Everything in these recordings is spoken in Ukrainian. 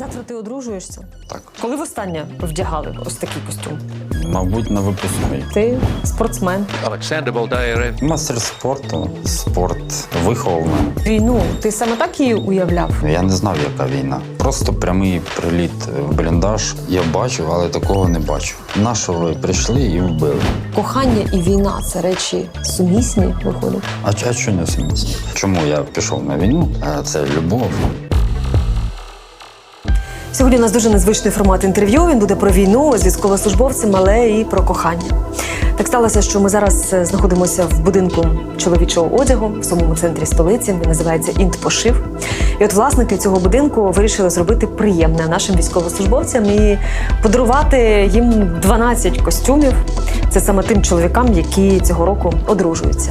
Завтра ти одружуєшся. Так, Коли востаннє вдягали ось такий костюм? мабуть, на випускний. Ти спортсмен. Olександр Болдаєрев, Мастер спорту, спорт виховав мене. Війну ти саме так її уявляв? Я не знав, яка війна. Просто прямий приліт в бліндаж. Я бачив, але такого не бачу. На що ви прийшли і вбили? Кохання і війна це речі сумісні виходять. А, а що не сумісно? Чому я пішов на війну? Е, Це любов. Сьогодні у нас дуже незвичний формат інтерв'ю. Він буде про війну з військовослужбовцем, але і про кохання. Так сталося, що ми зараз е, знаходимося в будинку чоловічого одягу в самому центрі столиці. Він називається Інтпошив. І от власники цього будинку вирішили зробити приємне нашим військовослужбовцям і подарувати їм 12 костюмів. Це саме тим чоловікам, які цього року одружуються.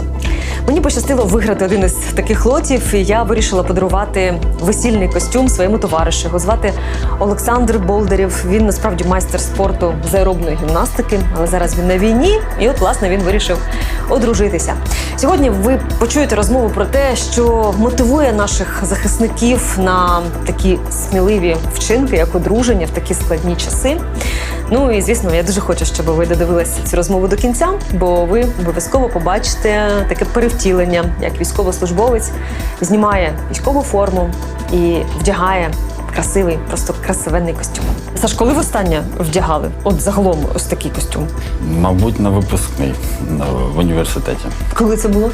Мені пощастило виграти один із таких лотів, і я вирішила подарувати весільний костюм своєму товаришу. Його звати Олександр Болдерів. Він насправді майстер спорту з аеробної гімнастики, але зараз він на війні, і от власне він вирішив одружитися. Сьогодні ви почуєте розмову про те, що мотивує наших захисників на такі сміливі вчинки, як одруження в такі складні часи. Ну і звісно, я дуже хочу, щоб ви додивилися цю розмову до кінця, бо ви обов'язково побачите таке перевтілення, як військовослужбовець знімає військову форму і вдягає красивий, просто красивенний костюм. Саш, коли востаннє вдягали? От загалом ось такий костюм. Мабуть, на випускний в університеті. Коли це було?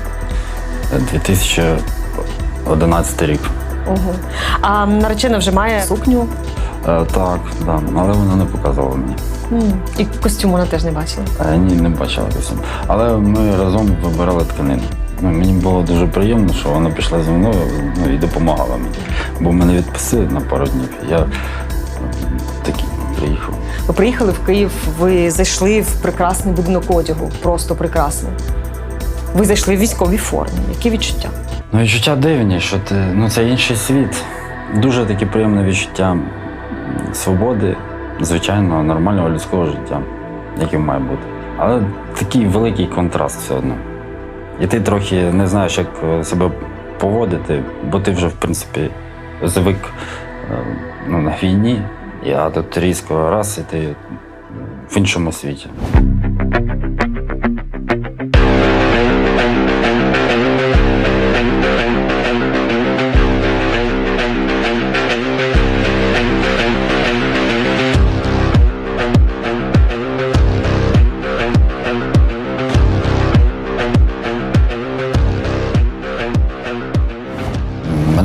2011 рік. Угу. А наречена вже має сукню. Е, Так, да, але вона не показувала мені. І костюм вона теж не бачила. Е, Ні, не бачила зовсім. Але ми разом вибирали тканину. Ну, мені було дуже приємно, що вона пішла зі мною ну, і допомагала мені. Бо мене відпустили на пару днів. Я такий приїхав. Ви приїхали в Київ, ви зайшли в прекрасний будинок одягу, просто прекрасний. Ви зайшли в військовій формі. Які відчуття? Ну, відчуття дивні, що ти, ну, це інший світ. Дуже таке приємне відчуття свободи, звичайного, нормального людського життя, яким має бути. Але такий великий контраст все одно. І ти трохи не знаєш, як е, себе поводити, бо ти вже, в принципі, звик е, ну, на війні, а тут різко раз, і ти в іншому світі.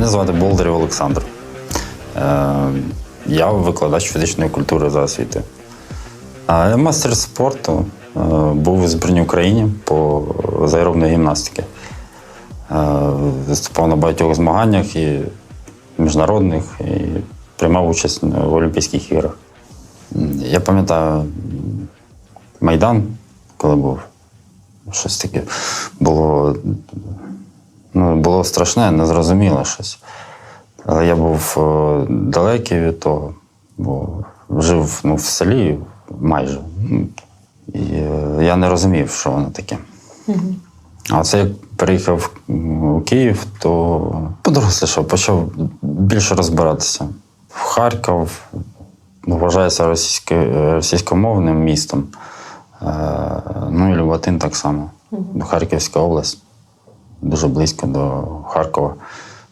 Мене звати Болдарів Олександр. Е, Я викладач фізичної культури за освітою. А я мастер спорту е, був у збірній Україні по з гімнастики. Е, Виступав на багатьох змаганнях і міжнародних, і приймав участь в Олімпійських іграх. Я пам'ятаю Майдан, коли був. Щось таке було Ну, було страшне, незрозуміле щось. Але я був е, далекий від того, бо жив ну, в селі майже. Ну, І е, я не розумів, що воно таке. А це як переїхав у Київ, то подорослішав, почав більше розбиратися. Харків ну, вважається російсько, російськомовним містом. Е, Ну і Люботин так само. Харківська область дуже близько до Харкова.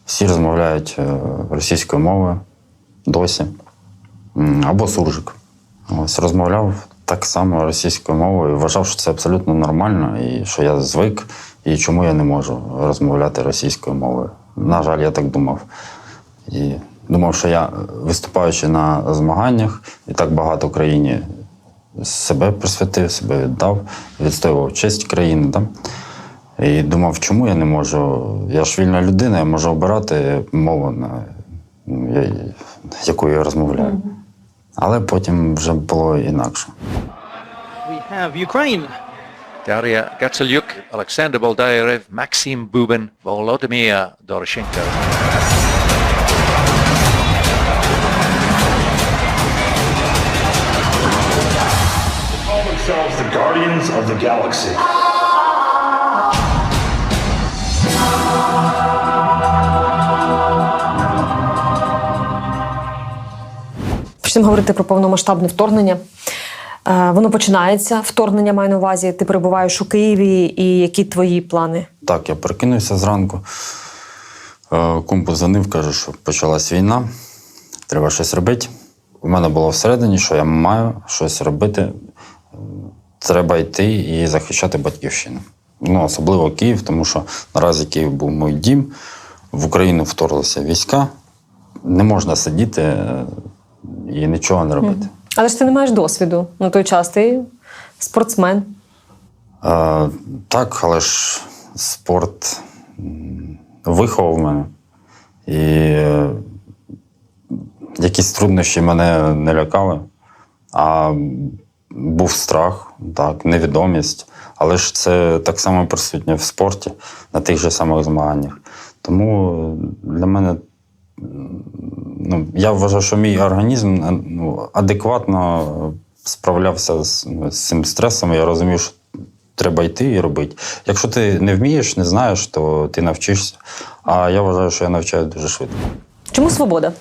Всі розмовляють е, російською мовою досі. Або суржик. Ось розмовляв так само російською мовою. Вважав, що це абсолютно нормально, і що я звик, і чому я не можу розмовляти російською мовою. На жаль, я так думав. І думав, що я, виступаючи на змаганнях, і так багато країні себе присвятив, себе віддав, відстоював честь країни. Да? І думав, чому я не можу? Я ж вільна людина, я можу обирати мову, на ну, я- якою я розмовляю. Але потім вже було інакше. We have Ukraine. Alexander Boldayev, Maxim Bubin, Volodymyr Doroshenko. call themselves the Guardians of the Galaxy. Почнемо говорити про повномасштабне вторгнення. Е, Воно починається, вторгнення маю на увазі. Ти перебуваєш у Києві, і які твої плани? Так, я прокинувся зранку. Е, Кум позвонив, каже, що почалась війна, треба щось робити. У мене було всередині, що я маю щось робити. Треба йти і захищати батьківщину. Ну, особливо Київ, тому що наразі Київ був мій дім, в Україну вторглися війська. Не можна сидіти е, і нічого не робити. Але ж ти не маєш досвіду на той час. Ти спортсмен. Е, так, але ж спорт виховав мене. І е, якісь труднощі мене не лякали. А був страх, так, невідомість. Але ж це так само присутнє в спорті на тих же самих змаганнях. Тому для мене ну, я вважаю, що мій організм е, ну, адекватно справлявся з, ну, з цим стресом. Я розумів, що треба йти і робити. Якщо ти не вмієш, не знаєш, то ти навчишся. А я вважаю, що я навчаю дуже швидко. Чому свобода?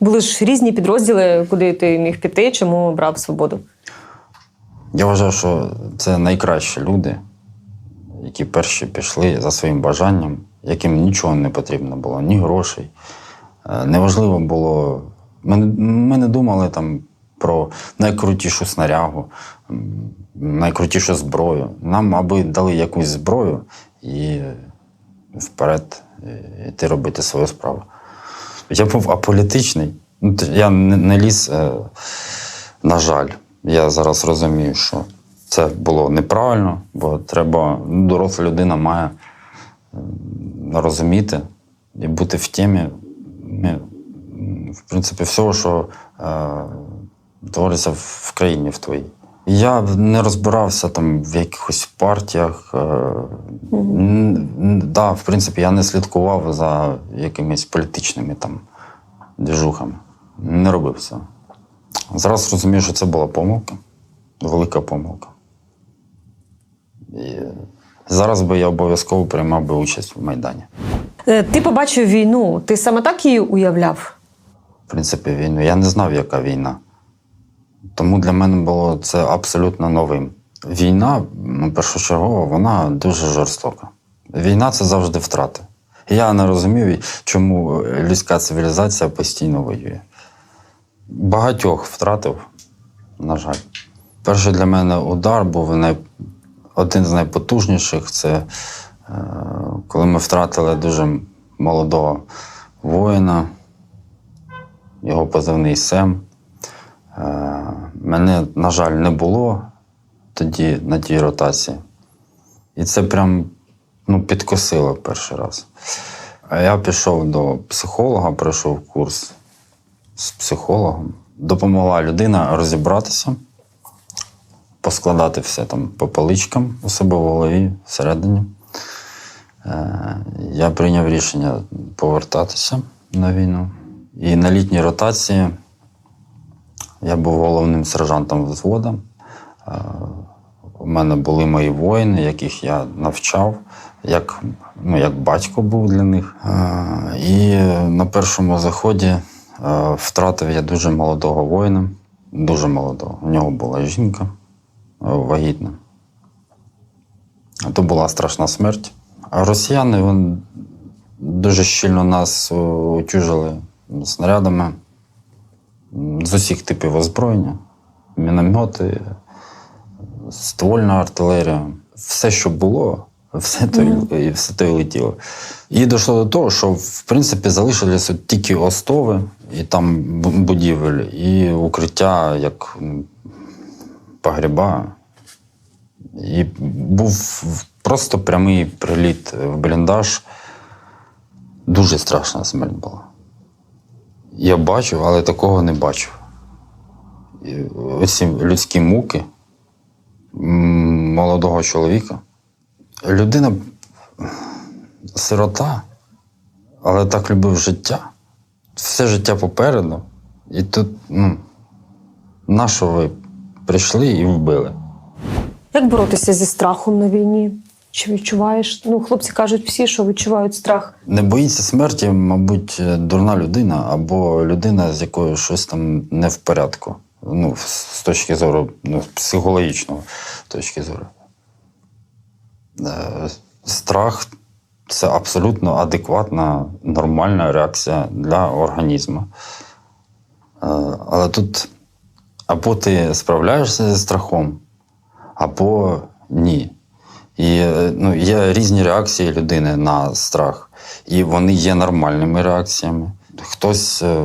Були ж різні підрозділи, куди ти міг піти, чому обрав свободу? Я вважаю, що це найкращі люди, які перші пішли за своїм бажанням, яким нічого не потрібно було, ні грошей. Е, Неважливо було. Ми, ми не думали там про найкрутішу снарягу, найкрутішу зброю. Нам аби дали якусь зброю і вперед е, йти робити свою справу. Я був аполітичний. Ну, Я не, ліз, е, на жаль. Я зараз розумію, що це було неправильно, бо треба, ну, доросла людина має розуміти і бути в темі, в принципі, всього, що е, твориться в країні в твоїй. Я не розбирався там в якихось партіях. Н- да, в принципі, я не слідкував за якимись політичними там двіжухами. Не робив цього. Зараз розумію, що це була помилка, велика помилка. Зараз би я обов'язково приймав би участь в Майдані. Е, Ти побачив війну. Ти саме так її уявляв? В принципі, війну. Я не знав, яка війна. Тому для мене було це абсолютно новим. Війна, ну, першочергова, вона дуже жорстока. Війна це завжди втрати. Я не розумів, чому людська цивілізація постійно воює. Багатьох втратив, на жаль. Перший для мене удар був. Один з найпотужніших це е, коли ми втратили дуже молодого воїна, його позивний Сем. Е, мене, на жаль, не було тоді на тій ротації. І це прям ну, підкосило перший раз. А я пішов до психолога, пройшов курс з психологом. Допомогла людина розібратися, поскладати все там по поличкам у себе в голові всередині. Е, Я прийняв рішення повертатися на війну. І на літній ротації я був головним сержантом взводу. Е, У мене були мої воїни, яких я навчав, як, ну, як батько був для них. Е, І на першому заході втратив я дуже молодого воїна, дуже молодого. У нього була жінка вагітна. То була страшна смерть. А росіяни вони дуже щільно нас е, утюжили снарядами з усіх типів озброєння, міномети, ствольна артилерія. Все, що було, все то, і все то й летіло. І дійшло до того, що в принципі залишилися тільки остови і там будівель, і укриття як м. І був просто прямий приліт в бліндаж. Дуже страшна смерть була. Я бачив, але такого не бачив. І Оці людські муки молодого чоловіка. Людина сирота, але так любив життя. Все життя попереду. І тут, ну, на ви прийшли і вбили? Як боротися зі страхом на війні? Чи відчуваєш? Ну, хлопці кажуть всі, що відчувають страх. Не боїться смерті, мабуть, дурна людина або людина, з якою щось там не в порядку. Ну, з точки зору ну, психологічного точки зору. Е, Страх це абсолютно адекватна, нормальна реакція для організму. Е, Але тут або ти справляєшся зі страхом, або ні. І е, ну, є різні реакції людини на страх, і вони є нормальними реакціями. Хтось, е,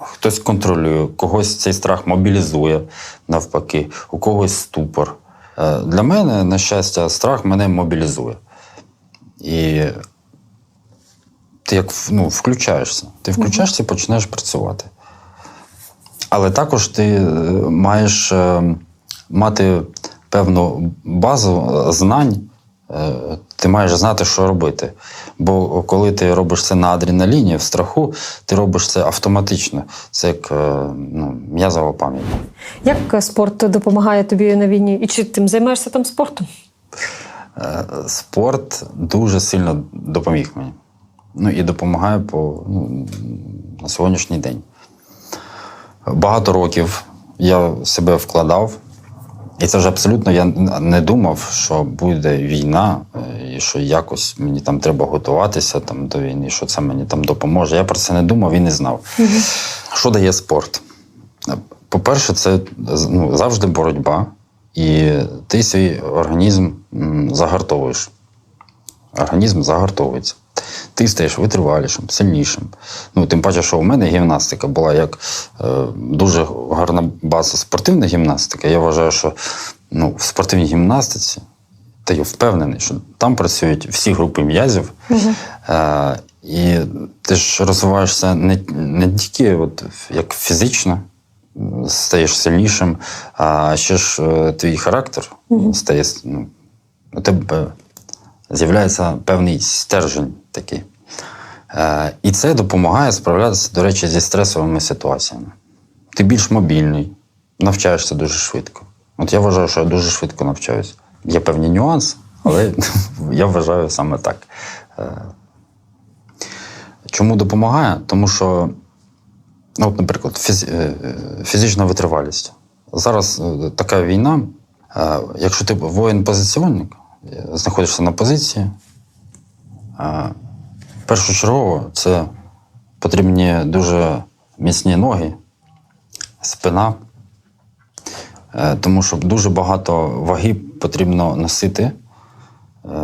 хтось контролює, когось цей страх мобілізує навпаки, у когось ступор. Е, Для мене, на щастя, страх мене мобілізує. І ти як ну, включаєшся. Ти включаєшся і починаєш працювати. Але також ти е, маєш е, мати певну базу е, знань, ти маєш знати, що робити. Бо коли ти робиш це на адреналіні, в страху, ти робиш це автоматично. Це як ну, м'язова пам'ять. Як спорт допомагає тобі на війні? І чи ти займаєшся там спортом? Спорт дуже сильно допоміг мені. Ну і допомагає по, ну, на сьогоднішній день. Багато років я себе вкладав, і це ж абсолютно я не думав, що буде війна, і що якось мені там треба готуватися там, до війни, що це мені там допоможе. Я про це не думав і не знав. Що дає спорт? По-перше, це ну, завжди боротьба, і ти свій організм загартовуєш. Організм загартовується. Ти стаєш витривалішим, сильнішим. Ну, тим паче, що у мене гімнастика була як е, дуже гарна база спортивна гімнастика. Я вважаю, що ну, в спортивній гімнастиці, та я впевнений, що там працюють всі групи м'язів. Е, і ти ж розвиваєшся не, не тільки от, як фізично, стаєш сильнішим, а ще ж е, твій характер стає. Ну, у тебе з'являється певний стержень такий. Е, і це допомагає справлятися, до речі, зі стресовими ситуаціями. Ти більш мобільний, навчаєшся дуже швидко. От я вважаю, що я дуже швидко навчаюся. Є певні нюанси, але я вважаю саме так. Е, Чому допомагає? Тому що, ну, от, наприклад, е, фізична витривалість. Зараз така війна. Якщо ти воїн-позиціонник, знаходишся на позиції, першочергово це потрібні дуже міцні ноги, спина, Е, тому що дуже багато ваги потрібно носити. Е,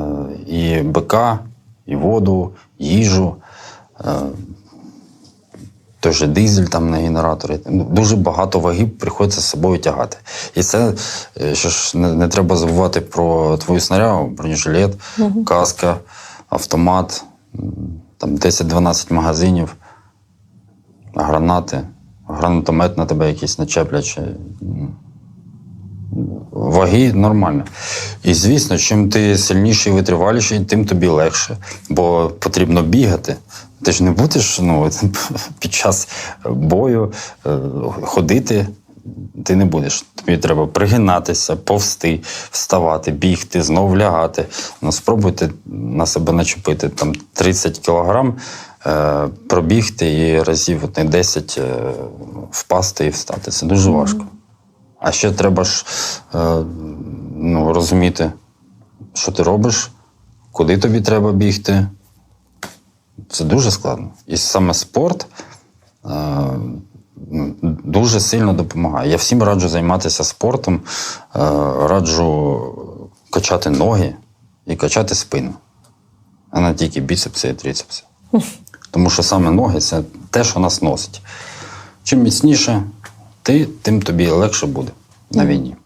І бика, і воду, їжу, е, той же дизель там на генераторі. Ну, Дуже багато ваги приходиться з собою тягати. І це е, що ж не, не треба забувати про твою снарягу, бронежилет, каска, автомат, там 10-12 магазинів, гранати, гранатомет на тебе якийсь начеплять. Ваги нормально. І звісно, чим ти сильніший і витриваліший, тим тобі легше, бо потрібно бігати. Ти ж не будеш ну, під час бою е, ходити. Ти не будеш. Тобі треба пригинатися, повсти, вставати, бігти, знов лягати. Ну, спробуйте на себе начепити там 30 кілограм, е, пробігти і разів от, не 10 е, впасти і встати. Це дуже важко. А ще треба ж е, ну, розуміти, що ти робиш, куди тобі треба бігти. Це дуже складно. І саме спорт е, ну, дуже сильно допомагає. Я всім раджу займатися спортом, е, раджу качати ноги і качати спину, а не тільки біцепси і трицепси. Тому що саме ноги це те, що нас носить. Чим міцніше ти, тим тобі легше буде на війні.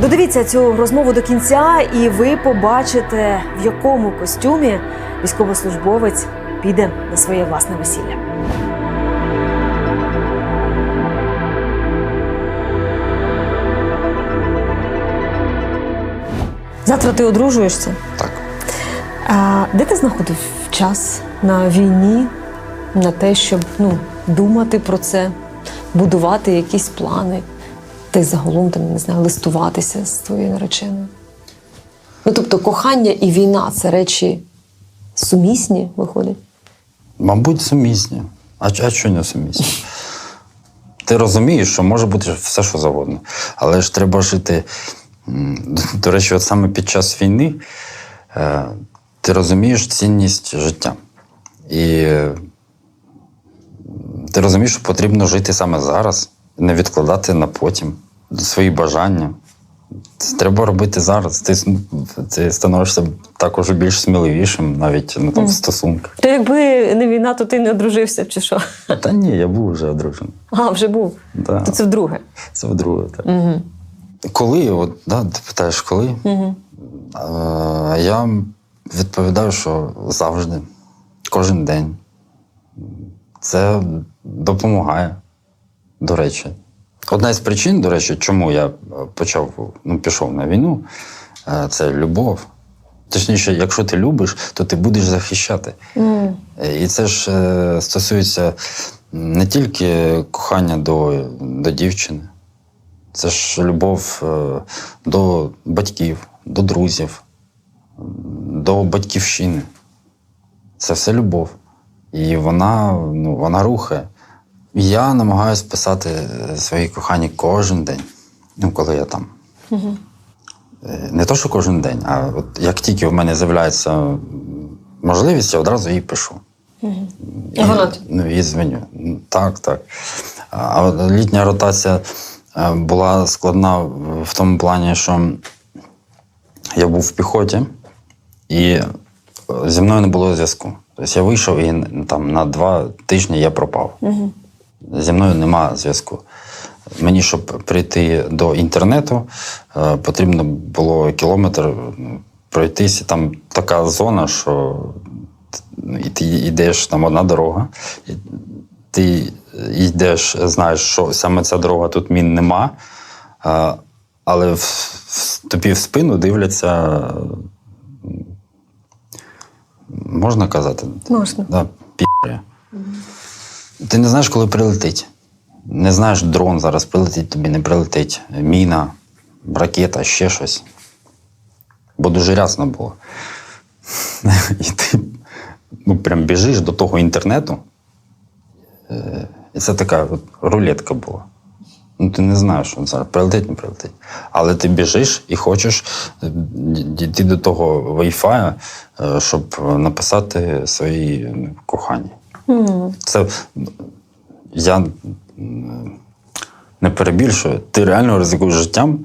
Додивіться цю розмову до кінця, і ви побачите, в якому костюмі військовослужбовець піде на своє власне весілля. Завтра ти одружуєшся. Так. А де ти знаходив час на війні на те, щоб ну, думати про це, будувати якісь плани? Та й загалом там, не знаю, листуватися з твоєю нареченою? Ну, тобто, кохання і війна це речі сумісні, виходить? Мабуть, сумісні. А, а чого не сумісні? Ти розумієш, що може бути все, що завгодно. Але ж треба жити. До, до речі, от саме під час війни е, ти розумієш цінність життя. І е, ти розумієш, що потрібно жити саме зараз, не відкладати на потім свої бажання. Це треба робити зараз. Ти, ти становишся також більш сміливішим, навіть ну, там, в стосунках. То якби не війна, то ти не одружився чи що? Та ні, я був вже одружений. А, вже був. Да. То це вдруге. Це вдруге. Так. Угу. Коли, от, да, ти питаєш, коли? Угу. Е, я відповідаю, що завжди, кожен день. Це допомагає, до речі. Одна із причин, до речі, чому я е, почав, ну, пішов на війну, е, це любов. Точніше, якщо ти любиш, то ти будеш захищати. Е, І це ж е, стосується не тільки кохання до, до дівчини, це ж любов до батьків, до друзів, до батьківщини. Це все любов. І вона, ну, вона рухає. Я намагаюся писати е, свої кохані кожен день, ну, коли я там. Е, Не то, що кожен день, а от як тільки в мене з'являється можливість, я одразу їй пишу. І, вона ну, і дзвоню. Ну, Так, так. А от літня ротація е, була складна в тому плані, що я був в піхоті, і зі мною не було зв'язку. Тобто я вийшов і там на два тижні я пропав. Зі мною нема зв'язку. Мені, щоб прийти до інтернету, е, потрібно було кілометр пройтись. Там така зона, що і ти йдеш там одна дорога, і ти йдеш, знаєш, що саме ця дорога тут мін нема, але в, в, тобі в спину дивляться. Можна казати? Можна. Да, пі***ри. Ти не знаєш, коли прилетить. Не знаєш, дрон зараз прилетить, тобі не прилетить. Міна, ракета, ще щось. Бо дуже рясно було. І ти ну, прям біжиш до того інтернету. Е, І це така от рулетка була. Ну, ти не знаєш, що зараз прилетить, не прилетить. Але ти біжиш і хочеш е, дійти до того Wi-Fi, е, щоб написати свої кохання. Це я не перебільшую. Ти реально ризикуєш життям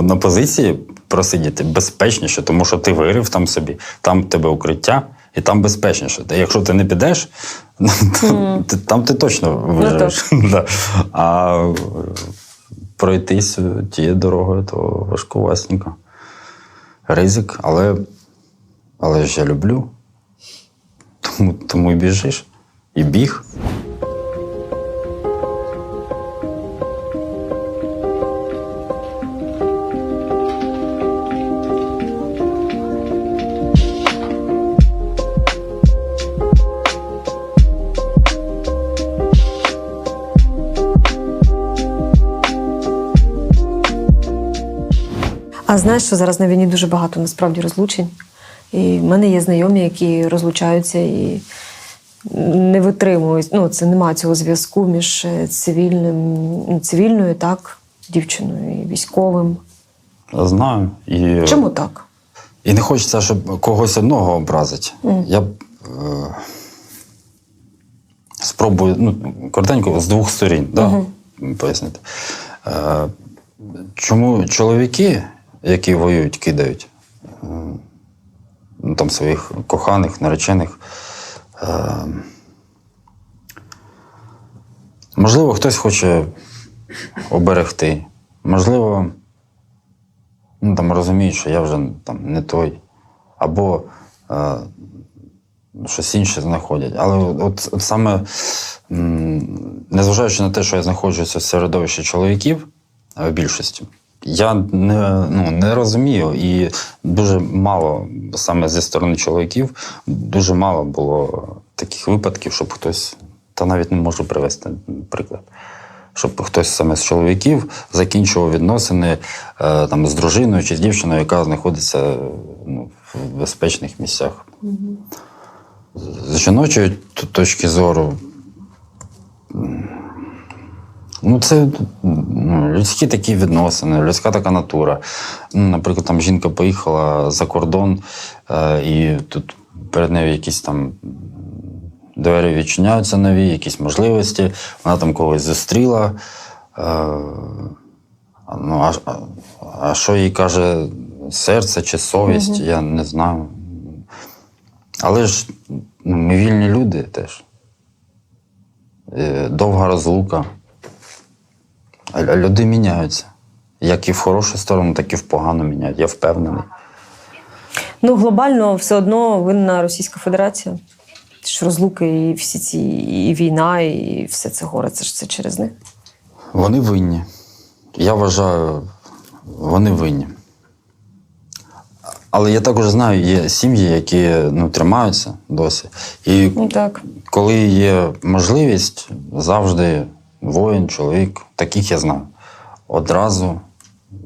на позиції просидіти безпечніше, тому що ти вирив там собі, там в тебе укриття, і там безпечніше. Та якщо ти не підеш, то, там ти точно виживеш. Да. А пройтись тією дорогою, то важковасненько. Ризик, але, але ж я люблю. Тому, тому і біжиш. І біг. А знаєш, що зараз на війні дуже багато насправді розлучень. І в мене є знайомі, які розлучаються і не витримують. Ну, це немає цього зв'язку між е, цивільним, ну, цивільною, так, дівчиною і військовим. Знаю. І, Чому так? і не хочеться, щоб когось одного образити. Я е, спробую ну, коротенько з двох сторін да, пояснити. Е, чому чоловіки, які воюють, кидають е, ну, там, своїх коханих, наречених. Е, можливо, хтось хоче оберегти. Можливо, ну, там, розуміють, що я вже там, не той. Або е, щось інше знаходять. Але от, от саме, незважаючи на те, що я знаходжуся в середовищі чоловіків, в більшості, я не, ну, не розумію. І дуже мало, саме зі сторони чоловіків, дуже мало було таких випадків, щоб хтось, та навіть не можу привести приклад, щоб хтось саме з чоловіків закінчував відносини е, там, з дружиною чи з дівчиною, яка знаходиться ну, в безпечних місцях. З жіночої точки зору, ну, це людські такі відносини, людська така натура. Ну, Наприклад, там жінка поїхала за кордон, е, і тут перед нею якісь там двері відчиняються нові, якісь можливості. Вона там когось зустріла. Е, ну, а, а, що їй каже серце чи совість, я не знаю. Але ж ну, ми вільні люди теж. Е, Довга розлука. Люди міняються. Як і в хорошу сторону, так і в погану міняють. Я впевнений. Ну, глобально все одно винна Російська Федерація. Ж розлуки і всі ці і війна, і все це горе, це ж це через них. Вони винні. Я вважаю, вони винні. Але я також знаю, є сім'ї, які ну, тримаються досі. І Ну так. коли є можливість, завжди воїн, чоловік, таких я знаю, одразу е,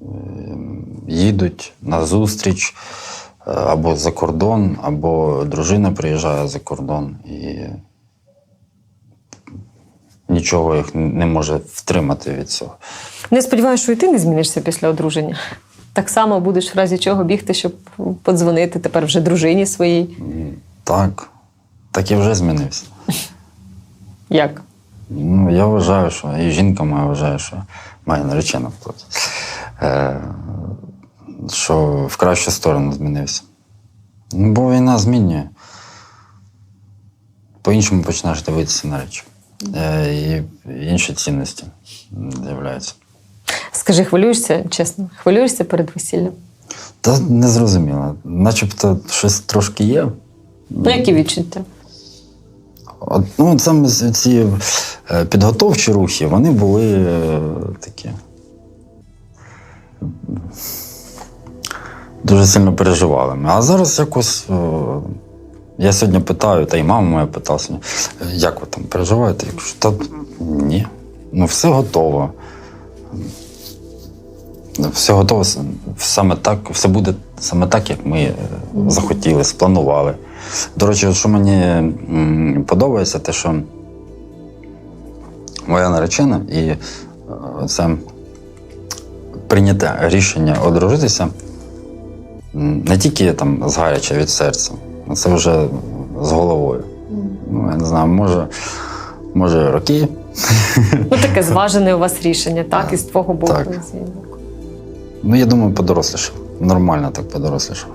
їдуть на зустріч е, або за кордон, або дружина приїжджає за кордон і нічого їх не може втримати від цього. Не сподіваюся, що і ти не змінишся після одруження. Так само будеш в разі чого бігти, щоб подзвонити тепер вже дружині своїй. Так, так я вже змінився. Як? Ну, я вважаю, що і жінка моя вважає, що моя наречена е, що в кращу сторону змінився. Ну, бо війна змінює. По-іншому починаєш дивитися на речі. Е, і інші цінності з'являються. Скажи, хвилюєшся, чесно, хвилюєшся перед весіллям? Та не зрозуміло. Начебто щось трошки є. Ну, які відчуття? Ну, от саме ці е, підготовчі рухи, вони були е, такі. Дуже сильно переживали. А зараз якось. е, я сьогодні питаю, та й мама моя питала сьогодні, «Е, як ви там переживаєте? Я кажу, та ні. Ну, все готово. Все готово саме так, все буде саме так, як ми е, захотіли, спланували. До речі, що мені подобається, те, що моя наречена і е, це прийняте рішення одружитися не тільки там згаряче від серця, а це вже з головою. Ну, я не знаю, може, може роки. Ну, таке зважене у вас рішення, так, і з твого боку. Так. Ну, я думаю, подорослішав. Нормально так подорослішав.